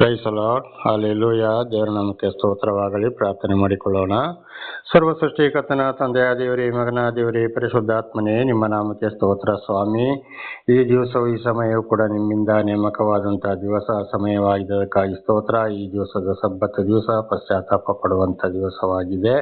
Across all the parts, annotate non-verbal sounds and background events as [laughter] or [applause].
Price ಅಲ್ಲಿ hallelujah ದೇವರ ನಾಮಕ್ಕೆ ಸ್ತೋತ್ರವಾಗಲಿ. ಪ್ರಾರ್ಥನೆ ಮಾಡಿಕೊಳ್ಳೋಣ. ಸರ್ವ ಸೃಷ್ಟಿಕರ್ತನ ತಂದೆಯ ದೇವರಿ, ಮಗನ ದೇವರಿ, ಪರಿಶುದ್ಧಾತ್ಮನೇ, ನಿಮ್ಮ ನಾಮಕ್ಕೆ ಸ್ತೋತ್ರ ಸ್ವಾಮಿ. ಈ ದಿವಸವು, ಈ ಸಮಯವು ಕೂಡ ನಿಮ್ಮಿಂದ ನೇಮಕವಾದಂತಹ ದಿವಸ ಸಮಯವಾಗಿದ್ದಕ್ಕಾಗಿ ಸ್ತೋತ್ರ. ಈ ದಿವಸದ ಸಬ್ಬತ್ತ ದಿವಸ, ಪಶ್ಚಾತ್ತಾಪ ಪಡುವಂಥ ದಿವಸವಾಗಿದೆ.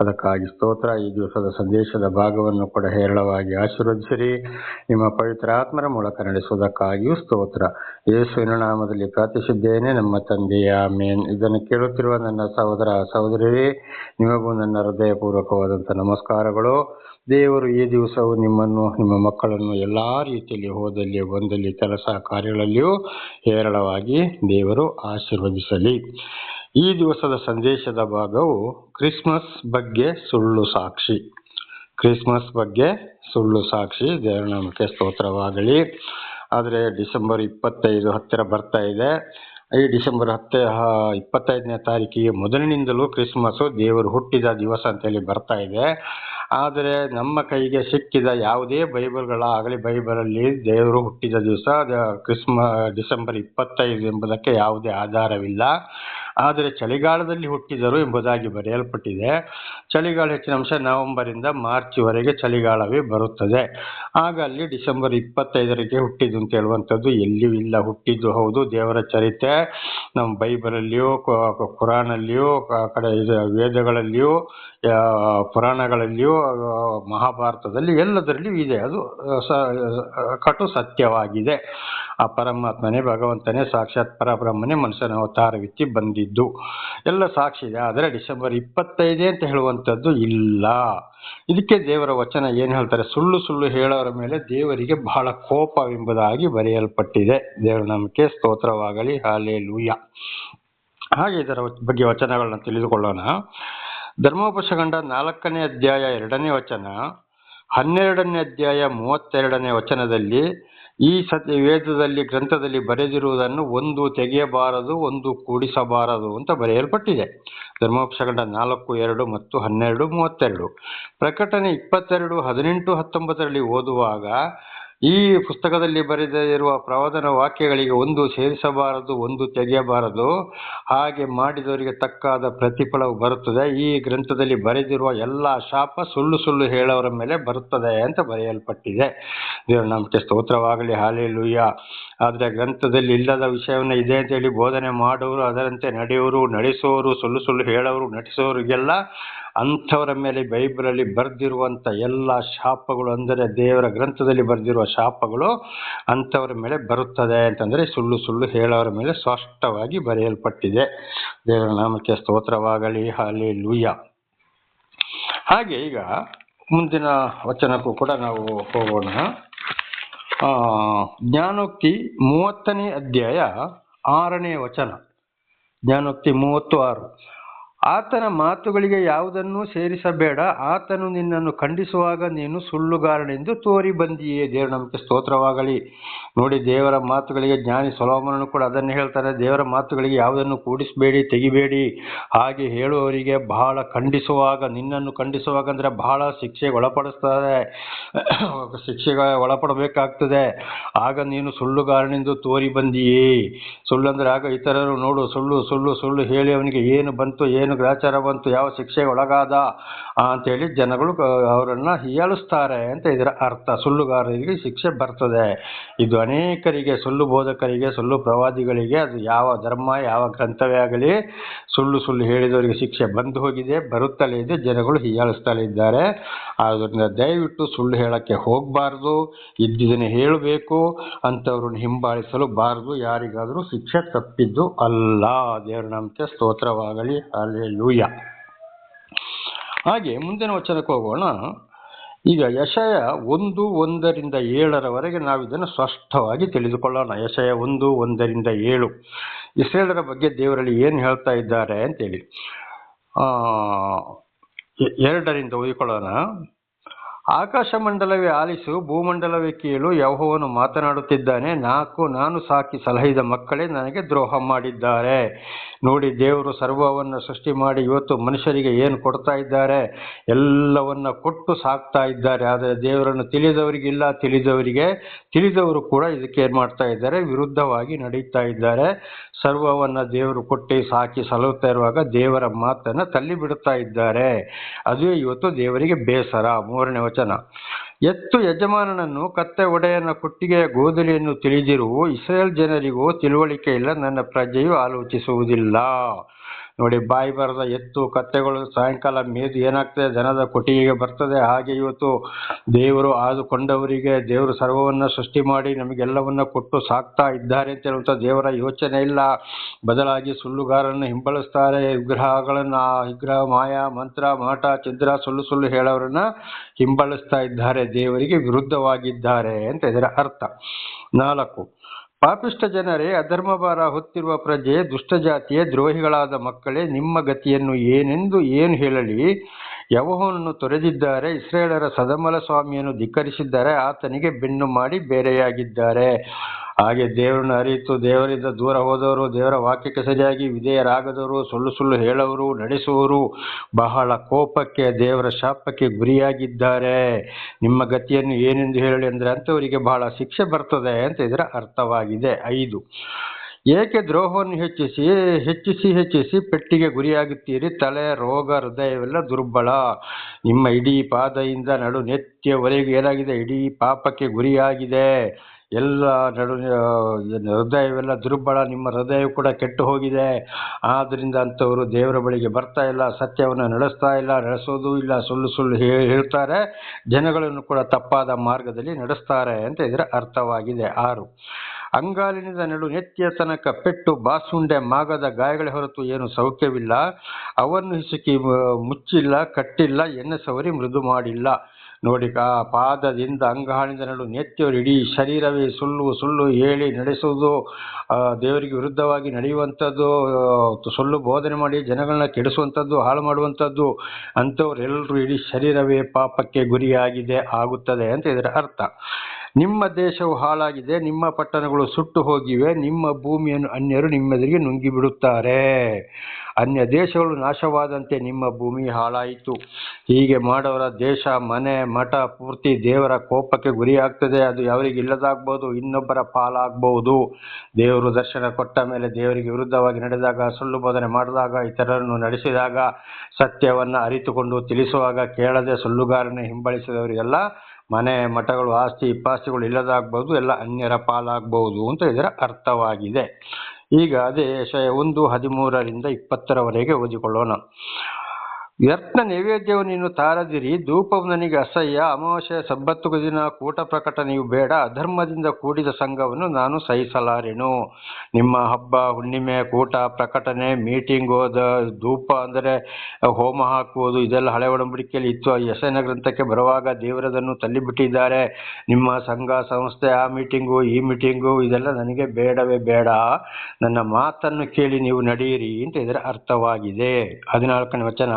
ಅದಕ್ಕಾಗಿ ಸ್ತೋತ್ರ. ಈ ದಿವಸದ ಸಂದೇಶದ ಭಾಗವನ್ನು ಕೂಡ ಹೇರಳವಾಗಿ ಆಶೀರ್ವದಿಸಿರಿ. ನಿಮ್ಮ ಪವಿತ್ರ ಆತ್ಮರ ಮೂಲಕ ನಡೆಸುವುದಕ್ಕಾಗಿಯೂ ಸ್ತೋತ್ರ. ಯೇಸುವಿನ ನಾಮದಲ್ಲಿ ಪ್ರಾರ್ಥಿಸಿದ್ದೇನೆ. ನಮ್ಮ ತಂದೆಯ ಮೇನ್ ಇದನ್ನು ಕೇಳುತ್ತಿರುವ ನನ್ನ ಸಹೋದರ ಸಹೋದರಿ ನಿಮಗೂ ನನ್ನ ಹೃದಯಪೂರ್ವಕವಾದಂಥ ನಮಸ್ಕಾರಗಳು. ದೇವರು ಈ ದಿವಸವು ನಿಮ್ಮನ್ನು, ನಿಮ್ಮ ಮಕ್ಕಳನ್ನು ಎಲ್ಲ ರೀತಿಯಲ್ಲಿ ಹೋದಲ್ಲಿ ಬಂದಲ್ಲಿ ಕೆಲಸ ಕಾರ್ಯಗಳಲ್ಲಿಯೂ ಹೇರಳವಾಗಿ ದೇವರು ಆಶೀರ್ವದಿಸಲಿ. ಈ ದಿವಸದ ಸಂದೇಶದ ಭಾಗವು ಕ್ರಿಸ್ಮಸ್ ಬಗ್ಗೆ ಸುಳ್ಳು ಸಾಕ್ಷಿ. ಕ್ರಿಸ್ಮಸ್ ಬಗ್ಗೆ ಸುಳ್ಳು ಸಾಕ್ಷಿ. ದೇವರ ನಾಮಕ್ಕೆ ಸ್ತೋತ್ರವಾಗಲಿ. ಆದರೆ ಡಿಸೆಂಬರ್ ಇಪ್ಪತ್ತೈದು ಹತ್ತಿರ ಬರ್ತಾ ಇದೆ. ಈ ಡಿಸೆಂಬರ್ ಹತ್ತ ಇಪ್ಪತ್ತೈದನೇ ತಾರೀಕಿಗೆ ಮೊದಲಿನಿಂದಲೂ ಕ್ರಿಸ್ಮಸ್ ದೇವರು ಹುಟ್ಟಿದ ದಿವಸ ಅಂತೇಳಿ ಬರ್ತಾ ಇದೆ. ಆದರೆ ನಮ್ಮ ಕೈಗೆ ಸಿಕ್ಕಿದ ಯಾವುದೇ ಬೈಬಲ್ಗಳಾಗಲಿ, ಬೈಬಲಲ್ಲಿ ದೇವರು ಹುಟ್ಟಿದ ದಿವಸ ಕ್ರಿಸ್ಮ, ಡಿಸೆಂಬರ್ ಇಪ್ಪತ್ತೈದು ಎಂಬುದಕ್ಕೆ ಯಾವುದೇ ಆಧಾರವಿಲ್ಲ. ಆದರೆ ಚಳಿಗಾಲದಲ್ಲಿ ಹುಟ್ಟಿದರು ಎಂಬುದಾಗಿ ಬರೆಯಲ್ಪಟ್ಟಿದೆ. ಚಳಿಗಾಲ ಹೆಚ್ಚಿನ ಅಂಶ ನವೆಂಬರಿಂದ ಮಾರ್ಚ್ವರೆಗೆ ಚಳಿಗಾಲವೇ ಬರುತ್ತದೆ. ಆಗ ಅಲ್ಲಿ ಡಿಸೆಂಬರ್ ಇಪ್ಪತ್ತೈದರಿಗೆ ಹುಟ್ಟಿದ್ದು ಅಂತ ಹೇಳುವಂಥದ್ದು ಎಲ್ಲಿಯೂ ಇಲ್ಲ. ಹುಟ್ಟಿದ್ದು ಹೌದು, ದೇವರ ಚರಿತ್ರೆ ನಮ್ಮ ಬೈಬಲಲ್ಲಿಯೂ ಕುರಾನಲ್ಲಿಯೂ ಕಡೆ ವೇದಗಳಲ್ಲಿಯೂ ಪುರಾಣಗಳಲ್ಲಿಯೂ ಮಹಾಭಾರತದಲ್ಲಿ ಎಲ್ಲದರಲ್ಲಿ ಇದೆ. ಅದು ಸ ಕಟು ಸತ್ಯವಾಗಿದೆ. ಆ ಪರಮಾತ್ಮನೇ, ಭಗವಂತನೇ, ಸಾಕ್ಷಾತ್ ಪರಬ್ರಹ್ಮನೇ ಮನುಷ್ಯನ ಅವತಾರವಿತ್ತಿ ಬಂದಿದ್ದು. ಎಲ್ಲ ಸಾಕ್ಷಿ ಇದೆ. ಆದರೆ ಡಿಸೆಂಬರ್ ಇಪ್ಪತ್ತೈದೇ ಅಂತ ಹೇಳುವಂಥದ್ದು ಇಲ್ಲ. ಇದಕ್ಕೆ ದೇವರ ವಚನ ಏನು ಹೇಳ್ತಾರೆ? ಸುಳ್ಳು ಸುಳ್ಳು ಹೇಳೋರ ಮೇಲೆ ದೇವರಿಗೆ ಬಹಳ ಕೋಪವೆಂಬುದಾಗಿ ಬರೆಯಲ್ಪಟ್ಟಿದೆ. ದೇವರ ನಮಗೆ ಸ್ತೋತ್ರವಾಗಲಿ. ಹಾಲೆ ಲೂಯ ಹಾಗೆ ಇದರ ಬಗ್ಗೆ ವಚನಗಳನ್ನ ತಿಳಿದುಕೊಳ್ಳೋಣ. ಧರ್ಮೋಪಶಗಂಡ ನಾಲ್ಕನೇ ಅಧ್ಯಾಯ ಎರಡನೇ ವಚನ, ಹನ್ನೆರಡನೇ ಅಧ್ಯಾಯ ಮೂವತ್ತೆರಡನೇ ವಚನದಲ್ಲಿ ಈ ಸತ್ಯ ವೇದದಲ್ಲಿ, ಗ್ರಂಥದಲ್ಲಿ ಬರೆದಿರುವುದನ್ನು ಒಂದು ತೆಗೆಯಬಾರದು, ಒಂದು ಕೂಡಿಸಬಾರದು ಅಂತ ಬರೆಯಲ್ಪಟ್ಟಿದೆ. ಧರ್ಮೋಪಶಗಂಡ ನಾಲ್ಕು, ಎರಡು ಮತ್ತು ಹನ್ನೆರಡು, ಮೂವತ್ತೆರಡು. ಪ್ರಕಟಣೆ ಇಪ್ಪತ್ತೆರಡು, ಹದಿನೆಂಟು, ಹತ್ತೊಂಬತ್ತರಲ್ಲಿ ಓದುವಾಗ ಈ ಪುಸ್ತಕದಲ್ಲಿ ಬರೆದಿರುವ ಪ್ರವಚನ ವಾಕ್ಯಗಳಿಗೆ ಒಂದು ಸೇರಿಸಬಾರದು, ಒಂದು ತೆಗೆಯಬಾರದು. ಹಾಗೆ ಮಾಡಿದವರಿಗೆ ತಕ್ಕಾದ ಪ್ರತಿಫಲವು ಬರುತ್ತದೆ. ಈ ಗ್ರಂಥದಲ್ಲಿ ಬರೆದಿರುವ ಎಲ್ಲ ಶಾಪ ಸುಳ್ಳು ಸುಳ್ಳು ಹೇಳೋರ ಮೇಲೆ ಬರುತ್ತದೆ ಅಂತ ಬರೆಯಲ್ಪಟ್ಟಿದೆ. ದೇವರ ನಾಮಕ್ಕೆ ಸ್ತೋತ್ರವಾಗಲಿ, ಹಾಲೆಲುಯ್ಯ. ಆದರೆ ಗ್ರಂಥದಲ್ಲಿ ಇಲ್ಲದ ವಿಷಯವನ್ನು ಇದೆ ಅಂತೇಳಿ ಬೋಧನೆ ಮಾಡೋರು, ಅದರಂತೆ ನಡೆಯೋರು, ನಡೆಸೋರು, ಸುಳ್ಳು ಸುಳ್ಳು ಹೇಳೋರು, ನಟಿಸೋರಿಗೆಲ್ಲ ಅಂಥವರ ಮೇಲೆ ಬೈಬಲಲ್ಲಿ ಬರೆದಿರುವಂಥ ಎಲ್ಲ ಶಾಪಗಳು ಅಂದರೆ ದೇವರ ಗ್ರಂಥದಲ್ಲಿ ಬರೆದಿರುವ ಶಾಪಗಳು ಅಂಥವರ ಮೇಲೆ ಬರುತ್ತದೆ ಅಂತಂದರೆ ಸುಳ್ಳು ಸುಳ್ಳು ಹೇಳೋರ ಮೇಲೆ ಸ್ಪಷ್ಟವಾಗಿ ಬರೆಯಲ್ಪಟ್ಟಿದೆ. ದೇವರ ನಾಮಕ್ಕೆ ಸ್ತೋತ್ರವಾಗಲಿ ಹಾಲಿ ಲೂಯ ಹಾಗೆ ಈಗ ಮುಂದಿನ ವಚನಕ್ಕೂ ಕೂಡ ನಾವು ಹೋಗೋಣ. ಜ್ಞಾನೋಕ್ತಿ ಮೂವತ್ತನೇ ಅಧ್ಯಾಯ ಆರನೇ ವಚನ. ಜ್ಞಾನೋಕ್ತಿ ಮೂವತ್ತು ಆರು. ಆತನ ಮಾತುಗಳಿಗೆ ಯಾವುದನ್ನೂ ಸೇರಿಸಬೇಡ. ಆತನು ನಿನ್ನನ್ನು ಖಂಡಿಸುವಾಗ ನೀನು ಸುಳ್ಳುಗಾರನೆಂದು ತೋರಿ ಬಂದಿಯೇ. ದೇವರ ನಮಗೆ ಸ್ತೋತ್ರವಾಗಲಿ. ನೋಡಿ, ದೇವರ ಮಾತುಗಳಿಗೆ ಜ್ಞಾನಿ ಸೊಲೋಮನನು ಕೂಡ ಅದನ್ನು ಹೇಳ್ತಾರೆ ದೇವರ ಮಾತುಗಳಿಗೆ ಯಾವುದನ್ನು ಕೂಡಿಸಬೇಡಿ, ತೆಗಿಬೇಡಿ. ಹಾಗೆ ಹೇಳುವವರಿಗೆ ಬಹಳ ಖಂಡಿಸುವಾಗ, ನಿನ್ನನ್ನು ಖಂಡಿಸುವಾಗ ಅಂದರೆ ಬಹಳ ಶಿಕ್ಷೆಗೆ ಒಳಪಡಿಸ್ತಾರೆ. [coughs] ಶಿಕ್ಷೆಗೆ ಒಳಪಡಬೇಕಾಗ್ತದೆ. ಆಗ ನೀನು ಸುಳ್ಳುಗಾರನೆಂದು ತೋರಿ ಬಂದಿಯೇ. ಸುಳ್ಳು ಅಂದರೆ ಆಗ ಇತರರು ನೋಡು, ಸುಳ್ಳು ಸುಳ್ಳು ಸುಳ್ಳು ಹೇಳಿ ಅವನಿಗೆ ಏನು ಬಂತು, ಏನು ಗ್ರಾಚಾರ ಬಂತು ಯಾವ ಶಿಕ್ಷೆಗೆ ಒಳಗಾದ ಅಂತೇಳಿ ಜನಗಳು ಅವರನ್ನ ಹೀಯಾಳಿಸ್ತಾರೆ ಅಂತ ಇದರ ಅರ್ಥ. ಸುಳ್ಳುಗಾರರಿಗೆ ಶಿಕ್ಷೆ ಬರ್ತದೆ. ಇದು ಅನೇಕರಿಗೆ, ಸುಳ್ಳು ಬೋಧಕರಿಗೆ, ಸುಳ್ಳು ಪ್ರವಾದಿಗಳಿಗೆ, ಅದು ಯಾವ ಧರ್ಮ, ಯಾವ ಗ್ರಂಥವೇ ಆಗಲಿ, ಸುಳ್ಳು ಸುಳ್ಳು ಹೇಳಿದವರಿಗೆ ಶಿಕ್ಷೆ ಬಂದು ಹೋಗಿದೆ, ಬರುತ್ತಲೇ ಇದೆ, ಜನಗಳು ಹೀಯಾಳಿಸ್ತಲೇ ಇದ್ದಾರೆ. ಆದ್ದರಿಂದ ದಯವಿಟ್ಟು ಸುಳ್ಳು ಹೇಳಕ್ಕೆ ಹೋಗಬಾರ್ದು, ಇದ್ದಿದ್ದನ್ನು ಹೇಳಬೇಕು, ಅಂಥವ್ರನ್ನ ಹಿಂಬಾಲಿಸಲು ಬಾರದು, ಯಾರಿಗಾದರೂ ಶಿಕ್ಷೆ ತಪ್ಪಿದ್ದು ಅಲ್ಲ. ದೇವರ ನಂಬಿಕೆ ಸ್ತೋತ್ರವಾಗಲಿ. ಅಲ್ಲೇ ಲೂಯ ಹಾಗೆ ಮುಂದಿನ ವಚನಕ್ಕೆ ಹೋಗೋಣ. ಈಗ ಯಶಯ ಒಂದು ಒಂದರಿಂದ ಏಳರವರೆಗೆ ನಾವು ಇದನ್ನು ಸ್ಪಷ್ಟವಾಗಿ ತಿಳಿದುಕೊಳ್ಳೋಣ. ಯಶಯ ಒಂದು ಒಂದರಿಂದ ಏಳು. ಇಸ್ರೇಲರ ಬಗ್ಗೆ ದೇವರಲ್ಲಿ ಏನು ಹೇಳ್ತಾ ಇದ್ದಾರೆ ಅಂತೇಳಿ. ಎರಡರಿಂದ ಓದಿಕೊಳ್ಳೋಣ. ಆಕಾಶ ಮಂಡಲವೇ ಆಲಿಸು, ಭೂಮಂಡಲವೇ ಕೇಳು, ಯಹೋವನು ಮಾತನಾಡುತ್ತಿದ್ದಾನೆ, ನಾಲ್ಕು ನಾನು ಸಾಕಿ ಸಲಹಿದ ಮಕ್ಕಳೇ ನನಗೆ ದ್ರೋಹ ಮಾಡಿದ್ದಾರೆ. ನೋಡಿ, ದೇವರು ಸರ್ವವನ್ನು ಸೃಷ್ಟಿ ಮಾಡಿ ಇವತ್ತು ಮನುಷ್ಯರಿಗೆ ಏನು ಕೊಡ್ತಾ ಇದ್ದಾರೆ? ಎಲ್ಲವನ್ನ ಕೊಟ್ಟು ಸಾಕ್ತಾ ಇದ್ದಾರೆ. ಆದರೆ ದೇವರನ್ನು ತಿಳಿದವರಿಗಿಲ್ಲ ತಿಳಿದವರಿಗೆ, ತಿಳಿದವರು ಕೂಡ ಇದಕ್ಕೆ ಏನು ಮಾಡ್ತಾ ಇದ್ದಾರೆ? ವಿರುದ್ಧವಾಗಿ ನಡೀತಾ ಇದ್ದಾರೆ. ಸರ್ವವನ್ನು ದೇವರು ಕೊಟ್ಟು ಸಾಕಿ ಸಲಹುತ್ತಾ ಇರುವಾಗ ದೇವರ ಮಾತನ್ನು ತಳ್ಳಿ ಬಿಡುತ್ತಾ ಇದ್ದಾರೆ. ಅದುವೇ ಇವತ್ತು ದೇವರಿಗೆ ಬೇಸರ. ಮೂರನೇ ವಚನ ಎತ್ತು ಯಜಮಾನನನ್ನು ಕತ್ತೆ ಒಡೆಯನ ಕೊಟ್ಟಿಗೆಯ ಗೋದಲಿಯನ್ನು ತಿಳಿದಿರುವ ಇಸ್ರೇಲ್ ಜನರಿಗೂ ತಿಳುವಳಿಕೆ ಇಲ್ಲ ನನ್ನ ಪ್ರಜೆಯು ಆಲೋಚಿಸುವುದಿಲ್ಲ. ನೋಡಿ, ಬಾಯಿ ಬರದ ಎತ್ತು, ಕತ್ತೆಗಳು ಸಾಯಂಕಾಲ ಮೇದು ಏನಾಗ್ತದೆ? ದನದ ಕೊಟ್ಟಿಗೆಗೆ ಬರ್ತದೆ. ಹಾಗೆ ಇವತ್ತು ದೇವರು ಆದುಕೊಂಡವರಿಗೆ, ದೇವರು ಸರ್ವವನ್ನ ಸೃಷ್ಟಿ ಮಾಡಿ ನಮಗೆಲ್ಲವನ್ನ ಕೊಟ್ಟು ಸಾಕ್ತಾ ಇದ್ದಾರೆ ಅಂತ ಹೇಳುವಂತ ದೇವರ ಯೋಚನೆ ಇಲ್ಲ. ಬದಲಾಗಿ ಸುಳ್ಳುಗಾರರನ್ನು ಹಿಂಬಳಸ್ತಾರೆ ವಿಗ್ರಹಗಳನ್ನ ವಿಗ್ರಹ, ಮಾಯಾ, ಮಂತ್ರ, ಮಾಟ ಚಂದ್ರ ಸುಳ್ಳು ಸುಳ್ಳು ಹೇಳೋರನ್ನ ಹಿಂಬಳಿಸ್ತಾ ಇದ್ದಾರೆ. ದೇವರಿಗೆ ವಿರುದ್ಧವಾಗಿದ್ದಾರೆ ಅಂತ ಇದರ ಅರ್ಥ. ನಾಲ್ಕು ಪಾಪಿಷ್ಟ ಜನರೇ, ಅಧರ್ಮಭಾರ ಹೊತ್ತಿರುವ ಪ್ರಜೆ ದುಷ್ಟ ಜಾತಿಯೇ ದ್ರೋಹಿಗಳಾದ ಮಕ್ಕಳೇ, ನಿಮ್ಮ ಗತಿಯನ್ನು ಏನೆಂದು ಏನು ಹೇಳಲಿ? ಯಹೋವನನ್ನು ತೊರೆದಿದ್ದಾರೆ ಇಸ್ರೇಲರ ಸದಮಲ ಸ್ವಾಮಿಯನ್ನು ಧಿಕ್ಕರಿಸಿದ್ದಾರೆ, ಆತನಿಗೆ ಬೆನ್ನು ಮಾಡಿ ಬೇರೆಯಾಗಿದ್ದಾರೆ. ಹಾಗೆ ದೇವರನ್ನು ಅರಿತು ದೇವರಿಂದ ದೂರ ಹೋದವರು, ದೇವರ ವಾಕ್ಯಕ್ಕೆ ಸರಿಯಾಗಿ ವಿಧೇಯರಾಗದವರು, ಸುಳ್ಳು ಸುಳ್ಳು ಹೇಳವರು ನಡೆಸುವವರು ಬಹಳ ಕೋಪಕ್ಕೆ, ದೇವರ ಶಾಪಕ್ಕೆ ಗುರಿಯಾಗಿದ್ದಾರೆ. ನಿಮ್ಮ ಗತಿಯನ್ನು ಏನೆಂದು ಹೇಳಿ ಅಂದರೆ ಅಂಥವರಿಗೆ ಬಹಳ ಶಿಕ್ಷೆ ಬರ್ತದೆ ಅಂತ ಇದರ ಅರ್ಥವಾಗಿದೆ. ಐದು, ಏಕೆ ದ್ರೋಹವನ್ನು ಹೆಚ್ಚಿಸಿ ಹೆಚ್ಚಿಸಿ ಹೆಚ್ಚಿಸಿ ಪೆಟ್ಟಿಗೆ ಗುರಿಯಾಗುತ್ತೀರಿ? ತಲೆ, ರೋಗ, ಹೃದಯವೆಲ್ಲ ದುರ್ಬಲ. ನಿಮ್ಮ ಇಡೀ ಪಾದದಿಂದ ನಡು ನೆತ್ತಿಯವರೆಗೂ ಏನಾಗಿದೆ? ಇಡೀ ಪಾಪಕ್ಕೆ ಗುರಿಯಾಗಿದೆ. ಎಲ್ಲ ನಡು ಹೃದಯವೆಲ್ಲ ದುರ್ಬಲ, ನಿಮ್ಮ ಹೃದಯ ಕೂಡ ಕೆಟ್ಟು ಹೋಗಿದೆ. ಆದ್ದರಿಂದ ಅಂಥವರು ದೇವರ ಬಳಿಗೆ ಬರ್ತಾ ಇಲ್ಲ, ಸತ್ಯವನ್ನು ನಡೆಸ್ತಾ ಇಲ್ಲ, ನಡೆಸೋದು ಇಲ್ಲ, ಸುಳ್ಳು ಸುಳ್ಳು ಹೇಳ್ತಾರೆ. ಜನಗಳನ್ನು ಕೂಡ ತಪ್ಪಾದ ಮಾರ್ಗದಲ್ಲಿ ನಡೆಸ್ತಾರೆ ಅಂತ ಇದರ ಅರ್ಥವಾಗಿದೆ. ಆರು, ಅಂಗಾಲಿನಿಂದ ನಡು ನೆತ್ತಿಯ ತನಕ ಪೆಟ್ಟು ಬಾಸುಂಡೆ ಮಾಗದ ಗಾಯಗಳ ಹೊರತು ಏನು ಸೌಖ್ಯವಿಲ್ಲ. ಅವನ್ನು ಹಿಸುಕಿ ಮುಚ್ಚಿಲ್ಲ, ಕಟ್ಟಿಲ್ಲ, ಎಣ್ಣೆ ಸವರಿ ಮೃದು ಮಾಡಿಲ್ಲ. ನೋಡಿ ಆ ಪಾದದಿಂದ ಅಂಗಹಾಳಿಂದ ನಡು ನೆತ್ತಿಯವರು ಇಡೀ ಶರೀರವೇ ಸುಳ್ಳು ಸುಳ್ಳು ಹೇಳಿ ನಡೆಸುವುದು ದೇವರಿಗೆ ವಿರುದ್ಧವಾಗಿ ನಡೆಯುವಂಥದ್ದು ಸುಳ್ಳು ಬೋಧನೆ ಮಾಡಿ ಜನಗಳನ್ನ ಕೆಡಿಸುವಂಥದ್ದು, ಹಾಳು ಮಾಡುವಂಥದ್ದು ಅಂಥವ್ರೆಲ್ಲರೂ ಇಡೀ ಶರೀರವೇ ಪಾಪಕ್ಕೆ ಗುರಿಯಾಗಿದೆ ಆಗುತ್ತದೆ ಅಂತ ಇದರ ಅರ್ಥ. ನಿಮ್ಮ ದೇಶವು ಹಾಳಾಗಿದೆ, ನಿಮ್ಮ ಪಟ್ಟಣಗಳು ಸುಟ್ಟು ಹೋಗಿವೆ, ನಿಮ್ಮ ಭೂಮಿಯನ್ನು ಅನ್ಯರು ನಿಮ್ಮೆದುರಿಗೆ ನುಂಗಿ ಬಿಡುತ್ತಾರೆ ಅನ್ಯ ದೇಶಗಳು ನಾಶವಾದಂತೆ ನಿಮ್ಮ ಭೂಮಿ ಹಾಳಾಯಿತು. ಹೀಗೆ ಮಾಡೋರ ದೇಶ, ಮನೆ, ಮಠ, ಪೂರ್ತಿ ದೇವರ ಕೋಪಕ್ಕೆ ಗುರಿಯಾಗ್ತದೆ. ಅದು ಯಾವರಿಗೆ ಇಲ್ಲದಾಗ್ಬೋದು, ಇನ್ನೊಬ್ಬರ ಪಾಲಾಗ್ಬೋದು. ದೇವರು ದರ್ಶನ ಕೊಟ್ಟ ಮೇಲೆ ದೇವರಿಗೆ ವಿರುದ್ಧವಾಗಿ ನಡೆದಾಗ, ಸುಳ್ಳು ಬೋಧನೆ ಮಾಡಿದಾಗ, ಇತರರನ್ನು ನಡೆಸಿದಾಗ, ಸತ್ಯವನ್ನು ಅರಿತುಕೊಂಡು ತಿಳಿಸುವಾಗ ಕೇಳದೆ ಸುಳ್ಳುಗಾರನ ಹಿಂಬಾಲಿಸಿದವರಿಗೆಲ್ಲ ಮನೆ ಮಠಗಳು, ಆಸ್ತಿ ಪಾಸ್ತಿಗಳು ಇಲ್ಲದಾಗ್ಬೋದು, ಎಲ್ಲ ಅನ್ಯರ ಪಾಲಾಗ್ಬೋದು ಅಂತ ಇದರ ಅರ್ಥವಾಗಿದೆ. ಈಗ ಅದೇ ಒಂದು, ಹದಿಮೂರರಿಂದ ಇಪ್ಪತ್ತರವರೆಗೆ ಓದಿಕೊಳ್ಳೋಣ. ವ್ಯರ್ಥ ನೈವೇದ್ಯವನ್ನು ನೀನು ತಾರದಿರಿ, ಧೂಪವು ನನಗೆ ಅಸಹ್ಯ, ಅಮಾವಾಸ್ಯೆಯ ಸಬ್ಬತ್ತು ದಿನ, ಕೂಟ ಪ್ರಕಟಣೆಯು ಬೇಡ, ಅಧರ್ಮದಿಂದ ಕೂಡಿದ ಸಂಘವನ್ನು ನಾನು ಸಹಿಸಲಾರೆನು. ನಿಮ್ಮ ಹಬ್ಬ, ಹುಣ್ಣಿಮೆ, ಕೂಟ ಪ್ರಕಟಣೆ ಮೀಟಿಂಗು ದ ಧೂಪ ಅಂದರೆ ಹೋಮ ಹಾಕುವುದು, ಇದೆಲ್ಲ ಹಳೆ ಒಡಂಬಡಿಕೆಯಲ್ಲಿ ಇತ್ತು. ಯಶನ ಗ್ರಂಥಕ್ಕೆ ಬರುವಾಗ ದೇವರದನ್ನು ತಳ್ಳಿಬಿಟ್ಟಿದ್ದಾರೆ. ನಿಮ್ಮ ಸಂಘ, ಸಂಸ್ಥೆ, ಆ ಮೀಟಿಂಗು ಈ ಮೀಟಿಂಗು ಇದೆಲ್ಲ ನನಗೆ ಬೇಡವೇ ಬೇಡ. ನನ್ನ ಮಾತನ್ನು ಕೇಳಿ ನೀವು ನಡೆಯಿರಿ ಅಂತ ಇದರ ಅರ್ಥವಾಗಿದೆ. ಹದಿನಾಲ್ಕನೇ ವಚನ.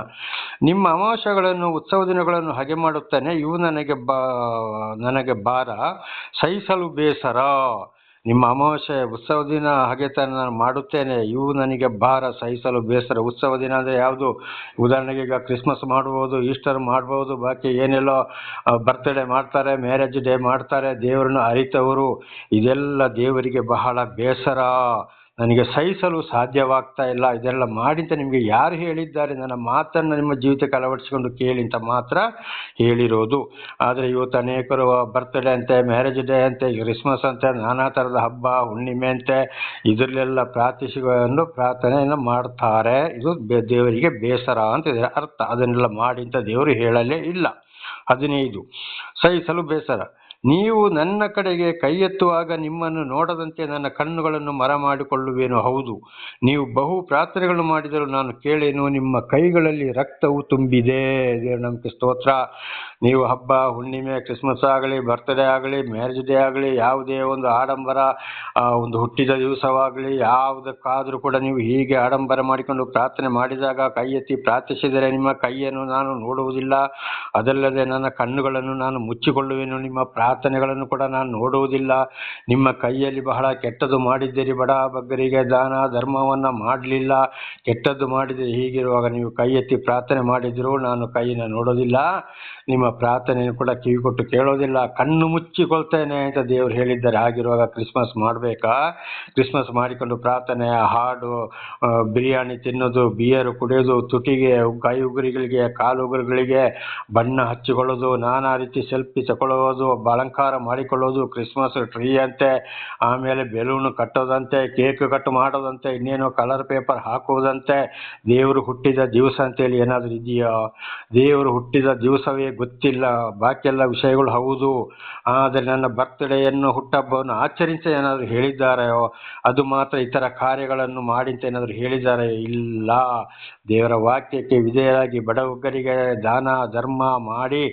ನಿಮ್ಮ ಅಮಾವಾಸ್ಯಗಳನ್ನು, ಉತ್ಸವ ದಿನಗಳನ್ನು ಹಾಗೆ ಮಾಡುತ್ತೇನೆ. ಇವು ನನಗೆ ಬಾ, ನನಗೆ ಭಾರ. ಸಹಿಸಲು ಬೇಸರ. ನಿಮ್ಮ ಅಮಾವಾಸ್ಯೆ, ಉತ್ಸವ ದಿನ ಹಾಗೆತನ ನಾನು ಮಾಡುತ್ತೇನೆ. ಇವು ನನಗೆ ಭಾರ, ಸಹಿಸಲು ಬೇಸರ. ಉತ್ಸವ ದಿನ ಅಂದರೆ ಯಾವುದು? ಉದಾಹರಣೆಗೆ ಈಗ ಕ್ರಿಸ್ಮಸ್ ಮಾಡ್ಬೋದು, ಈಸ್ಟರ್ ಮಾಡ್ಬೋದು, ಬಾಕಿ ಏನೆಲ್ಲೋ ಬರ್ತ್ಡೇ ಮಾಡ್ತಾರೆ ಮ್ಯಾರೇಜ್ ಡೇ ಮಾಡ್ತಾರೆ, ದೇವರನ್ನು ಅರಿತವರು. ಇದೆಲ್ಲ ದೇವರಿಗೆ ಬಹಳ ಬೇಸರ. ನನಗೆ ಸಹಿಸಲು ಸಾಧ್ಯವಾಗ್ತಾ ಇಲ್ಲ. ಇದೆಲ್ಲ ಮಾಡಿ ಅಂತ ನಿಮಗೆ ಯಾರು ಹೇಳಿದ್ದಾರೆ? ನನ್ನ ಮಾತನ್ನು ನಿಮ್ಮ ಜೀವಿತಕ್ಕೆ ಅಳವಡಿಸಿಕೊಂಡು ಕೇಳಿ ಅಂತ ಮಾತ್ರ ಹೇಳಿರೋದು. ಆದರೆ ಇವತ್ತು ಅನೇಕರು ಬರ್ತ್ಡೇ ಅಂತೆ ಮ್ಯಾರೇಜ್ ಡೇ ಅಂತೆ ಕ್ರಿಸ್ಮಸ್ ಅಂತೆ, ನಾನಾ ಥರದ ಹಬ್ಬ, ಹುಣ್ಣಿಮೆ ಅಂತೆ, ಇದರಲ್ಲೆಲ್ಲ ಪ್ರಾರ್ಥಿಸಿಕೊಂಡು ಪ್ರಾರ್ಥನೆಯನ್ನು ಮಾಡ್ತಾರೆ. ಇದು ದೇವರಿಗೆ ಬೇಸರ ಅಂತ ಇದರ ಅರ್ಥ. ಅದನ್ನೆಲ್ಲ ಮಾಡಿ ಅಂತ ದೇವರು ಹೇಳಲೇ ಇಲ್ಲ. ಹದಿನೈದು. ಸಹಿಸಲು ಬೇಸರ. ನೀವು ನನ್ನ ಕಡೆಗೆ ಕೈ ಎತ್ತುವಾಗ ನಿಮ್ಮನ್ನು ನೋಡದಂತೆ ನನ್ನ ಕಣ್ಣುಗಳನ್ನು ಮರ ಮಾಡಿಕೊಳ್ಳುವೇನು ಹೌದು, ನೀವು ಬಹು ಪ್ರಾರ್ಥನೆಗಳು ಮಾಡಿದರೂ ನಾನು ಕೇಳೇನು, ನಿಮ್ಮ ಕೈಗಳಲ್ಲಿ ರಕ್ತವು ತುಂಬಿದೆ. ದೇವರ ನಮಗೆ ಸ್ತೋತ್ರ. ನೀವು ಹಬ್ಬ, ಹುಣ್ಣಿಮೆ, ಕ್ರಿಸ್ಮಸ್ ಆಗಲಿ ಬರ್ತ್ಡೇ ಆಗಲಿ ಮ್ಯಾರೇಜ್ ಡೇ ಆಗಲಿ, ಯಾವುದೇ ಒಂದು ಆಡಂಬರ ಒಂದು ಹುಟ್ಟಿದ ದಿವಸವಾಗಲಿ, ಯಾವುದಕ್ಕಾದರೂ ಕೂಡ ನೀವು ಹೀಗೆ ಆಡಂಬರ ಮಾಡಿಕೊಂಡು ಪ್ರಾರ್ಥನೆ ಮಾಡಿದಾಗ, ಕೈ ಎತ್ತಿ ಪ್ರಾರ್ಥಿಸಿದರೆ ನಿಮ್ಮ ಕೈಯನ್ನು ನಾನು ನೋಡುವುದಿಲ್ಲ. ಅದಲ್ಲದೆ ನನ್ನ ಕಣ್ಣುಗಳನ್ನು ನಾನು ಮುಚ್ಚಿಕೊಳ್ಳುವೆನು. ನಿಮ್ಮ ಪ್ರಾರ್ಥನೆಗಳನ್ನು ಕೂಡ ನಾನು ನೋಡುವುದಿಲ್ಲ. ನಿಮ್ಮ ಕೈಯಲ್ಲಿ ಬಹಳ ಕೆಟ್ಟದ್ದು ಮಾಡಿದ್ದೀರಿ. ಬಡ ಬಗ್ಗರಿಗೆ ದಾನ, ಧರ್ಮವನ್ನು ಮಾಡಲಿಲ್ಲ. ಕೆಟ್ಟದ್ದು ಮಾಡಿದರೆ ಹೀಗಿರುವಾಗ ನೀವು ಕೈ ಎತ್ತಿ ಪ್ರಾರ್ಥನೆ ಮಾಡಿದರೂ ನಾನು ಕೈಯನ್ನು ನೋಡೋದಿಲ್ಲ ನಿಮ್ಮ ಪ್ರಾರ್ಥನೆಯನ್ನು ಕೂಡ ಕಿವಿ ಕೊಟ್ಟು ಕೇಳೋದಿಲ್ಲ, ಕಣ್ಣು ಮುಚ್ಚಿಕೊಳ್ತೇನೆ ಅಂತ ದೇವರು ಹೇಳಿದ್ದಾರೆ. ಆಗಿರುವಾಗ ಕ್ರಿಸ್ಮಸ್ ಮಾಡಬೇಕಾ? ಕ್ರಿಸ್ಮಸ್ ಮಾಡಿಕೊಂಡು ಪ್ರಾರ್ಥನೆ, ಹಾಡು ಬಿರಿಯಾನಿ ತಿನ್ನೋದು ಬಿಯರು ಕುಡಿಯೋದು, ತುಟಿಗೆ, ಕೈ ಉಗುರುಗಳಿಗೆ, ಕಾಲು ಉಗುರುಗಳಿಗೆ ಬಣ್ಣ ಹಚ್ಚಿಕೊಳ್ಳೋದು, ನಾನಾ ರೀತಿ ಸೆಲ್ಫಿ ತಗೊಳ್ಳೋದು, ಅಲಂಕಾರ ಮಾಡಿಕೊಳ್ಳೋದು, ಕ್ರಿಸ್ಮಸ್ ಟ್ರೀ ಅಂತೆ, ಆಮೇಲೆ ಬೆಲೂನ್ ಕಟ್ಟೋದಂತೆ ಕೇಕ್ ಕಟ್ ಮಾಡೋದಂತೆ, ಇನ್ನೇನೋ ಕಲರ್ ಪೇಪರ್ ಹಾಕುವುದಂತೆ ದೇವರು ಹುಟ್ಟಿದ ದಿವಸ ಅಂತೇಳಿ ಏನಾದರೂ ಇದೆಯೋ? ದೇವರು ಹುಟ್ಟಿದ ದಿವಸವೇ ಗೊತ್ತಿಲ್ಲ ಬಾಕಿ ಎಲ್ಲ ವಿಷಯಗಳು ಹೌದು, ಆದರೆ ನನ್ನ ಬರ್ತ್ಡೇಯನ್ನು ಹುಟ್ಟಹಬ್ಬವನ್ನು ಆಚರಿಸಿ ಏನಾದರೂ ಹೇಳಿದ್ದಾರೆಯೋ, ಅದು ಮಾತ್ರ ಇತರ ಕಾರ್ಯಗಳನ್ನು ಮಾಡಿ ಅಂತ ಏನಾದರೂ ಹೇಳಿದ್ದಾರೆ ಇಲ್ಲ. ದೇವರ ವಾಕ್ಯಕ್ಕೆ ವಿಧೇಯರಾಗಿ ಬಡವರಿಗೆ ದಾನ, ಧರ್ಮ ಮಾಡಿ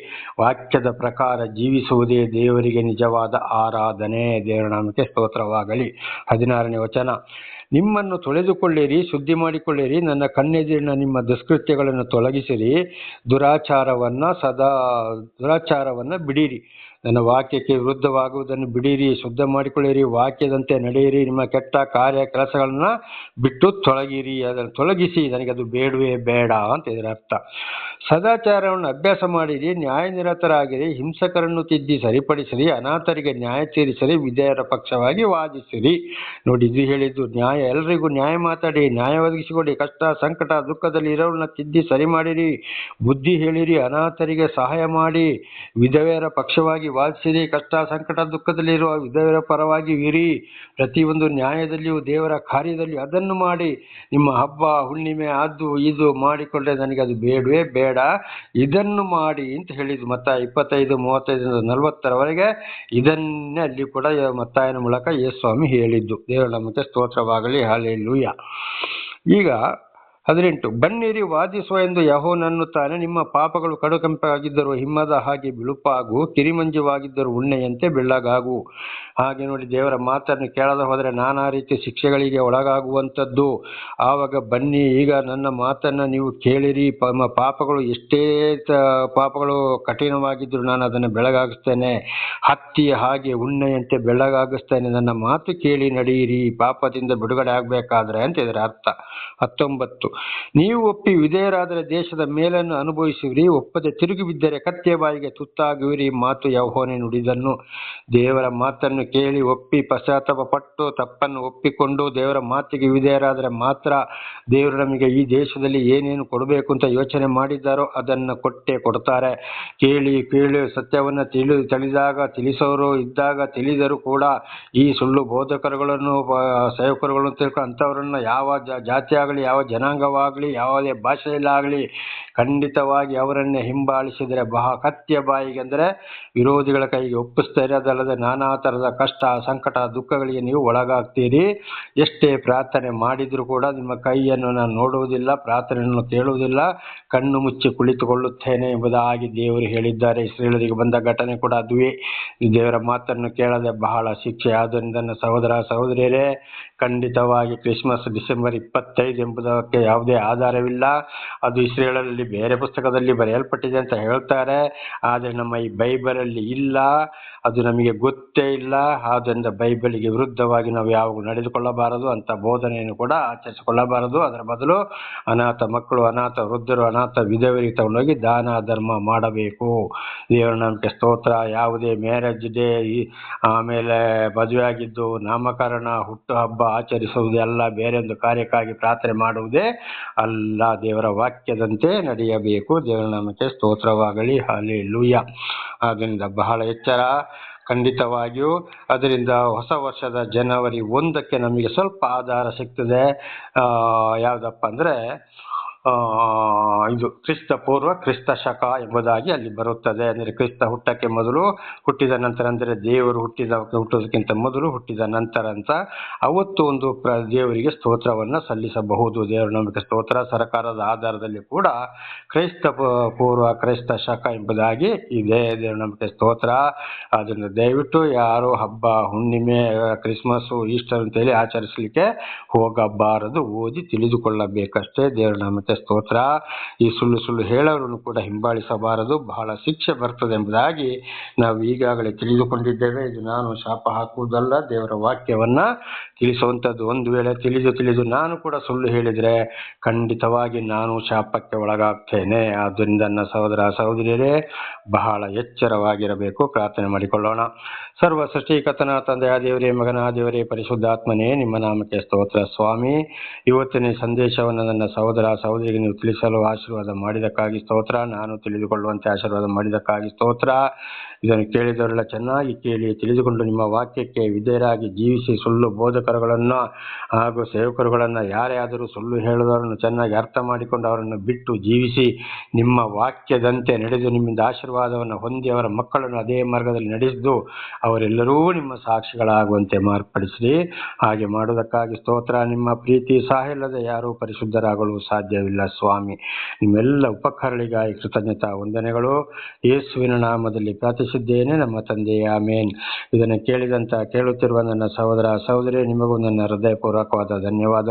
ವಾಕ್ಯದ ಪ್ರಕಾರ ಜೀವಿಸುವುದೇ ದೇವರಿಗೆ ನಿಜವಾದ ಆರಾಧನೆ. ದೇವರ ನಾಮಕ್ಕೆ ಸ್ತೋತ್ರವಾಗಲಿ. ಹದಿನಾರನೇ ವಚನ. ನಿಮ್ಮನ್ನು ತೊಳೆದುಕೊಳ್ಳಿರಿ ಶುದ್ಧಿ ಮಾಡಿಕೊಳ್ಳಿರಿ ನನ್ನ ಕಣ್ಣೆದಿರಿನ ನಿಮ್ಮ ದುಷ್ಕೃತ್ಯಗಳನ್ನು ತೊಲಗಿಸಿರಿ ದುರಾಚಾರವನ್ನು ಸದಾ ದುರಾಚಾರವನ್ನು ಬಿಡಿರಿ. ನನ್ನ ವಾಕ್ಯಕ್ಕೆ ವಿರುದ್ಧವಾಗುವುದನ್ನು ಬಿಡಿರಿ, ಶುದ್ಧ ಮಾಡಿಕೊಳ್ಳಿರಿ, ವಾಕ್ಯದಂತೆ ನಡೆಯಿರಿ, ನಿಮ್ಮ ಕೆಟ್ಟ ಕಾರ್ಯ ಕೆಲಸಗಳನ್ನ ಬಿಟ್ಟು ತೊಲಗಿರಿ, ಅದನ್ನು ತೊಲಗಿಸಿ ನನಗೆ ಅದು ಬೇಡವೇ ಬೇಡ ಅಂತ ಇದರ ಅರ್ಥ. ಸದಾಚಾರವನ್ನು ಅಭ್ಯಾಸ ಮಾಡಿರಿ ನ್ಯಾಯನಿರತರಾಗಿರಿ ಹಿಂಸಕರನ್ನು ತಿದ್ದಿ ಸರಿಪಡಿಸಿರಿ, ಅನಾಥರಿಗೆ ನ್ಯಾಯ ತೀರಿಸಿರಿ, ವಿಧೇಯರ ಪಕ್ಷವಾಗಿ ವಾದಿಸಿರಿ. ನೋಡಿ, ಇದು ಹೇಳಿದ್ದು ನ್ಯಾಯ ಎಲ್ಲರಿಗೂ ನ್ಯಾಯ ಮಾತಾಡಿ, ನ್ಯಾಯ ಒದಗಿಸಿಕೊಡಿ, ಕಷ್ಟ, ಸಂಕಟ, ದುಃಖದಲ್ಲಿ ಇರೋರನ್ನ ತಿದ್ದಿ ಸರಿ ಮಾಡಿರಿ, ಬುದ್ಧಿ ಹೇಳಿರಿ, ಅನಾಥರಿಗೆ ಸಹಾಯ ಮಾಡಿ ವಿಧವೆಯರ ಪಕ್ಷವಾಗಿ ವಾದಿಸಿರಿ ಕಷ್ಟ ಸಂಕಟ ದುಃಖದಲ್ಲಿರುವ ವಿಧವರ ಪರವಾಗಿ ಇರಿ ಪ್ರತಿಯೊಂದು ನ್ಯಾಯದಲ್ಲಿಯೂ ದೇವರ ಕಾರ್ಯದಲ್ಲಿಯೂ ಅದನ್ನು ಮಾಡಿ ನಿಮ್ಮ ಹಬ್ಬ, ಹುಣ್ಣಿಮೆ ಅದು ಇದು ಮಾಡಿಕೊಂಡ್ರೆ ನನಗೆ ಅದು ಬೇಡವೇ ಬೇಡ. ಇದನ್ನು ಮಾಡಿ ಅಂತ ಹೇಳಿದ್ದು ಮತ್ತ ಇಪ್ಪತ್ತೈದು ಮೂವತ್ತೈದರಿಂದ ನಲವತ್ತರವರೆಗೆ ಇದನ್ನೇ ಅಲ್ಲಿ ಕೂಡ ಮತ್ತಾಯನ ಮೂಲಕ ಯೇಸ್ವಾಮಿ ಸ್ವಾಮಿ ಹೇಳಿದ್ದು. ದೇವರ ಮತ್ತೆ ಸ್ತೋತ್ರವಾಗಲಿ ಹಾಲೆಲೂಯ ಈಗ ಹದಿನೆಂಟು, ಬನ್ನಿರಿ, ವಾದಿಸುವ ಎಂದು ಯಹೋನನ್ನುತ್ತಾನೆ ನಿಮ್ಮ ಪಾಪಗಳು ಕಡುಕಂಪಾಗಿದ್ದರೂ ಹಿಮ್ಮದ ಹಾಗೆ ಬಿಳುಪಾಗು, ಕಿರಿಮಂಜುವಾಗಿದ್ದರೂ ಉಣ್ಣೆಯಂತೆ ಬೆಳ್ಳಗಾಗು. ಹಾಗೆ ನೋಡಿ, ದೇವರ ಮಾತನ್ನು ಕೇಳದ ಹೋದರೆ ನಾನಾ ರೀತಿ ಶಿಕ್ಷೆಗಳಿಗೆ ಒಳಗಾಗುವಂಥದ್ದು. ಆವಾಗ, ಬನ್ನಿ, ಈಗ ನನ್ನ ಮಾತನ್ನು ನೀವು ಕೇಳಿರಿ. ಪಾಪಗಳು ಎಷ್ಟೇ ಪಾಪಗಳು ಕಠಿಣವಾಗಿದ್ದರೂ ನಾನು ಅದನ್ನು ಬೆಳಗಾಗಿಸ್ತೇನೆ. ಹತ್ತಿ ಹಾಗೆ ಉಣ್ಣೆಯಂತೆ ಬೆಳ್ಳಗಾಗಿಸ್ತೇನೆ. ನನ್ನ ಮಾತು ಕೇಳಿ ನಡೆಯಿರಿ. ಪಾಪದಿಂದ ಬಿಡುಗಡೆ ಆಗಬೇಕಾದ್ರೆ ಅಂತ ಇದರ ಅರ್ಥ. ಹತ್ತೊಂಬತ್ತು ನೀವು ಒಪ್ಪಿ ವಿಧೇಯರಾದರೆ ದೇಶದ ಮೇಲನ್ನು ಅನುಭವಿಸುವಿರಿ, ಒಪ್ಪದೆ ತಿರುಗಿ ಬಿದ್ದರೆ ಕತ್ತೆ ಬಾಯಿಗೆ ತುತ್ತಾಗುವಿರಿ. ಮಾತು ಯಹೋನೆ ನುಡಿದನ್ನು ದೇವರ ಮಾತನ್ನು ಕೇಳಿ ಒಪ್ಪಿ ಪಶ್ಚಾತ್ತಾಪ ಪಟ್ಟು ತಪ್ಪನ್ನು ಒಪ್ಪಿಕೊಂಡು ದೇವರ ಮಾತಿಗೆ ವಿಧೇಯರಾದರೆ ಮಾತ್ರ ದೇವರು ನಮಗೆ ಈ ದೇಶದಲ್ಲಿ ಏನೇನು ಕೊಡಬೇಕು ಅಂತ ಯೋಚನೆ ಮಾಡಿದ್ದಾರೋ ಅದನ್ನು ಕೊಟ್ಟೇ ಕೊಡ್ತಾರೆ. ಕೇಳಿ ಕೇಳಿ, ಸತ್ಯವನ್ನು ತಿಳಿ, ತಿಳಿದಾಗ ತಿಳಿಸೋರು ಇದ್ದಾಗ ತಿಳಿದರೂ ಕೂಡ ಈ ಸುಳ್ಳು ಬೋಧಕರುಗಳನ್ನು ಸೇವಕರುಗಳನ್ನು ತಿಳ್ಕೊಂಡು ಅಂಥವ್ರನ್ನ ಯಾವ ಜಾತಿ ಆಗಲಿ ಯಾವ ಜನಾಂಗವಾಗಲಿ ಯಾವುದೇ ಭಾಷೆಯಲ್ಲಾಗಲಿ ಖಂಡಿತವಾಗಿ ಅವರನ್ನೇ ಹಿಂಬಾಲಿಸಿದರೆ ಬಹ ಕತ್ತಿಯ ಬಾಯಿಗೆ ಅಂದರೆ ವಿರೋಧಿಗಳ ಕೈಗೆ ಒಪ್ಪಿಸ್ತಾ ಅದಲ್ಲದೆ ನಾನಾ ಥರದ ಕಷ್ಟ, ಸಂಕಟ, ದುಃಖಗಳಿಗೆ ನೀವು ಒಳಗಾಗ್ತೀರಿ. ಎಷ್ಟೇ ಪ್ರಾರ್ಥನೆ ಮಾಡಿದರೂ ಕೂಡ ನಿಮ್ಮ ಕೈಯನ್ನು ನಾನು ನೋಡುವುದಿಲ್ಲ, ಪ್ರಾರ್ಥನೆಯನ್ನು ಕೇಳುವುದಿಲ್ಲ, ಕಣ್ಣು ಮುಚ್ಚಿ ಕುಳಿತುಕೊಳ್ಳುತ್ತೇನೆ ಎಂಬುದಾಗಿ ದೇವರು ಹೇಳಿದ್ದಾರೆ. ಇಸ್ರೇಲರಿಗೆ ಬಂದ ಘಟನೆ ಕೂಡ ಅದುವೇ. ದೇವರ ಮಾತನ್ನು ಕೇಳದೆ ಬಹಳ ಶಿಕ್ಷೆ. ಆದ್ದರಿಂದ ಸಹೋದರ, ಸಹೋದರಿಯರೇ ಖಂಡಿತವಾಗಿ ಕ್ರಿಸ್ಮಸ್ ಡಿಸೆಂಬರ್ ಇಪ್ಪತ್ತೈದು ಎಂಬುದಕ್ಕೆ ಯಾವುದೇ ಆಧಾರವಿಲ್ಲ. ಅದು ಇಸ್ರೇಲಲ್ಲಿ ಬೇರೆ ಪುಸ್ತಕದಲ್ಲಿ ಬರೆಯಲ್ಪಟ್ಟಿದೆ ಅಂತ ಹೇಳ್ತಾರೆ. ಆದರೆ ನಮ್ಮ ಈ ಬೈಬಲಲ್ಲಿ ಇಲ್ಲ. ಅದು ನಮಗೆ ಗೊತ್ತೇ ಇಲ್ಲ. ಆದ್ದರಿಂದ ಬೈಬಲಿಗೆ ವಿರುದ್ಧವಾಗಿ ನಾವು ಯಾವಾಗ ನಡೆದುಕೊಳ್ಳಬಾರದು ಅಂತ ಬೋಧನೆಯನ್ನು ಕೂಡ ಆಚರಿಸಿಕೊಳ್ಳಬಾರದು. ಅದರ ಬದಲು ಅನಾಥ ಮಕ್ಕಳು, ಅನಾಥ ವೃದ್ಧರು, ಅನಾಥ ವಿಧವರಿಗೆ ತಗೊಂಡೋಗಿ ದಾನ, ಧರ್ಮ ಮಾಡಬೇಕು. ದೇವರ ಸ್ತೋತ್ರ. ಯಾವುದೇ ಮ್ಯಾರೇಜ್ ಡೇ ಆಮೇಲೆ ಮದುವೆ ಆಗಿದ್ದು ನಾಮಕರಣ, ಹುಟ್ಟುಹಬ್ಬ ಹಬ್ಬ ಆಚರಿಸುವುದು ಎಲ್ಲ ಬೇರೆ ಒಂದು ಕಾರ್ಯಕ್ಕಾಗಿ ಪ್ರಾರ್ಥನೆ ಮಾಡುವುದೇ ಅಲ್ಲ ದೇವರ ವಾಕ್ಯದಂತೆ ನಡೆಯಬೇಕು. ದೇವರ ನಾಮಕ್ಕೆ ಸ್ತೋತ್ರವಾಗಲಿ. ಹಾಲಿ ಲೂಯ ಆದ್ದರಿಂದ ಬಹಳ ಎಚ್ಚರ. ಖಂಡಿತವಾಗಿಯೂ ಅದರಿಂದ ಹೊಸ ವರ್ಷದ ಜನವರಿ ಒಂದಕ್ಕೆ ನಮಗೆ ಸ್ವಲ್ಪ ಆಧಾರ ಸಿಗ್ತದೆ. ಯಾವುದಪ್ಪ ಅಂದರೆ ಇದು ಕ್ರಿಸ್ತ ಪೂರ್ವ ಕ್ರಿಸ್ತ ಶಕ ಎಂಬುದಾಗಿ ಅಲ್ಲಿ ಬರುತ್ತದೆ. ಅಂದರೆ ಕ್ರಿಸ್ತ ಹುಟ್ಟಕ್ಕೆ ಮೊದಲು, ಹುಟ್ಟಿದ ನಂತರ ಅಂದರೆ ದೇವರು ಹುಟ್ಟಿದ ಹುಟ್ಟೋದಕ್ಕಿಂತ ಮೊದಲು ಹುಟ್ಟಿದ ನಂತರ ಅಂತ ಅವತ್ತು ಒಂದು ಪ್ರ, ದೇವರಿಗೆ ಸ್ತೋತ್ರವನ್ನು ಸಲ್ಲಿಸಬಹುದು. ದೇವರ ನಂಬಿಕೆ ಸ್ತೋತ್ರ ಸರ್ಕಾರದ ಆಧಾರದಲ್ಲಿ ಕೂಡ ಕ್ರೈಸ್ತ ಪೂರ್ವ ಕ್ರೈಸ್ತ ಶಕ ಎಂಬುದಾಗಿ ಇದೆ. ದೇವರ ನಂಬಿಕೆ ಸ್ತೋತ್ರ. ಅದನ್ನು ದಯವಿಟ್ಟು ಯಾರು ಹಬ್ಬ, ಹುಣ್ಣಿಮೆ ಕ್ರಿಸ್ಮಸ್ಸು ಈಸ್ಟರ್ ಅಂತೇಳಿ ಆಚರಿಸಲಿಕ್ಕೆ ಹೋಗಬಾರದು. ಓದಿ ತಿಳಿದುಕೊಳ್ಳಬೇಕಷ್ಟೇ ದೇವರ ನಾಮಕ್ಕೆ ಸ್ತೋತ್ರ. ಈ ಸುಳ್ಳು ಸುಳ್ಳು ಹೇಳೋರನ್ನು ಕೂಡ ಹಿಂಬಾಲಿಸಬಾರದು. ಬಹಳ ಶಿಕ್ಷೆ ಬರ್ತದೆ ಎಂಬುದಾಗಿ ನಾವು ಈಗಾಗಲೇ ತಿಳಿದುಕೊಂಡಿದ್ದೇವೆ. ಇದು ನಾನು ಶಾಪ ಹಾಕುವುದಲ್ಲ, ದೇವರ ವಾಕ್ಯವನ್ನ ತಿಳಿಸುವಂಥದ್ದು ಒಂದು ವೇಳೆ ತಿಳಿದು ತಿಳಿದು ನಾನು ಕೂಡ ಸುಳ್ಳು ಹೇಳಿದರೆ ಖಂಡಿತವಾಗಿ ನಾನು ಶಾಪಕ್ಕೆ ಒಳಗಾಗ್ತೇನೆ. ಆದ್ದರಿಂದ ನನ್ನ ಸಹೋದರ, ಸಹೋದರಿಯರೇ, ಬಹಳ ಎಚ್ಚರವಾಗಿರಬೇಕು. ಪ್ರಾರ್ಥನೆ ಮಾಡಿಕೊಳ್ಳೋಣ. ಸರ್ವ ಸೃಷ್ಟಿಕತನ ತಂದೆಯ ದೇವರೇ, ಮಗನ ದೇವರೇ, ಪರಿಶುದ್ಧಾತ್ಮನೇ, ನಿಮ್ಮ ನಾಮಕ್ಕೆ ಸ್ತೋತ್ರ. ಸ್ವಾಮಿ, ಇವತ್ತಿನ ಸಂದೇಶವನ್ನು ನನ್ನ ಸಹೋದರ ಸಹೋದರಿಗೆ ನೀವು ತಿಳಿಸಲು ಆಶೀರ್ವಾದ ಮಾಡಿದಕ್ಕಾಗಿ ಸ್ತೋತ್ರ. ನಾನು ತಿಳಿದುಕೊಳ್ಳುವಂತೆ ಆಶೀರ್ವಾದ ಮಾಡಿದಕ್ಕಾಗಿ ಸ್ತೋತ್ರ. ಇದನ್ನು ಕೇಳಿದವರೆಲ್ಲ ಚೆನ್ನಾಗಿ ಕೇಳಿ ತಿಳಿದುಕೊಂಡು ನಿಮ್ಮ ವಾಕ್ಯಕ್ಕೆ ವಿಧೇಯರಾಗಿ ಜೀವಿಸಿ ಸುಳ್ಳು ಬೋಧಕರುಗಳನ್ನು ಹಾಗೂ ಸೇವಕರುಗಳನ್ನು ಯಾರೇ ಆದರೂ ಸುಳ್ಳು ಹೇಳುವವರನ್ನು ಚೆನ್ನಾಗಿ ಅರ್ಥ ಮಾಡಿಕೊಂಡು ಅವರನ್ನು ಬಿಟ್ಟು ಜೀವಿಸಿ ನಿಮ್ಮ ವಾಕ್ಯದಂತೆ ನಡೆದು ನಿಮ್ಮಿಂದ ಆಶೀರ್ವಾದವನ್ನು ಹೊಂದಿ ಅವರ ಮಕ್ಕಳನ್ನು ಅದೇ ಮಾರ್ಗದಲ್ಲಿ ನಡೆಸಿದ್ದು ಅವರೆಲ್ಲರೂ ನಿಮ್ಮ ಸಾಕ್ಷಿಗಳಾಗುವಂತೆ ಮಾರ್ಪಡಿಸಿರಿ. ಹಾಗೆ ಮಾಡುವುದಕ್ಕಾಗಿ ಸ್ತೋತ್ರ. ನಿಮ್ಮ ಪ್ರೀತಿ ಸಹ ಇಲ್ಲದೆ ಯಾರೂ ಪರಿಶುದ್ಧರಾಗಲು ಸಾಧ್ಯವಿಲ್ಲ ಸ್ವಾಮಿ. ನಿಮ್ಮೆಲ್ಲ ಉಪಕರಣಿಗಾಗಿ ಕೃತಜ್ಞತಾ ವಂದನೆಗಳು. ಯೇಸುವಿನ ನಾಮದಲ್ಲಿ ಪ್ರಾರ್ಥಿಸಿದ್ದೇನೆ ನಮ್ಮ ತಂದೆಯ ಆಮೇನ್. ಇದನ್ನು ಕೇಳಿದಂತ ಕೇಳುತ್ತಿರುವ ನನ್ನ ಸಹೋದರ ಸಹೋದರಿ ನಿಮಗೂ ನನ್ನ ಹೃದಯಪೂರ್ವಕವಾದ ಧನ್ಯವಾದ.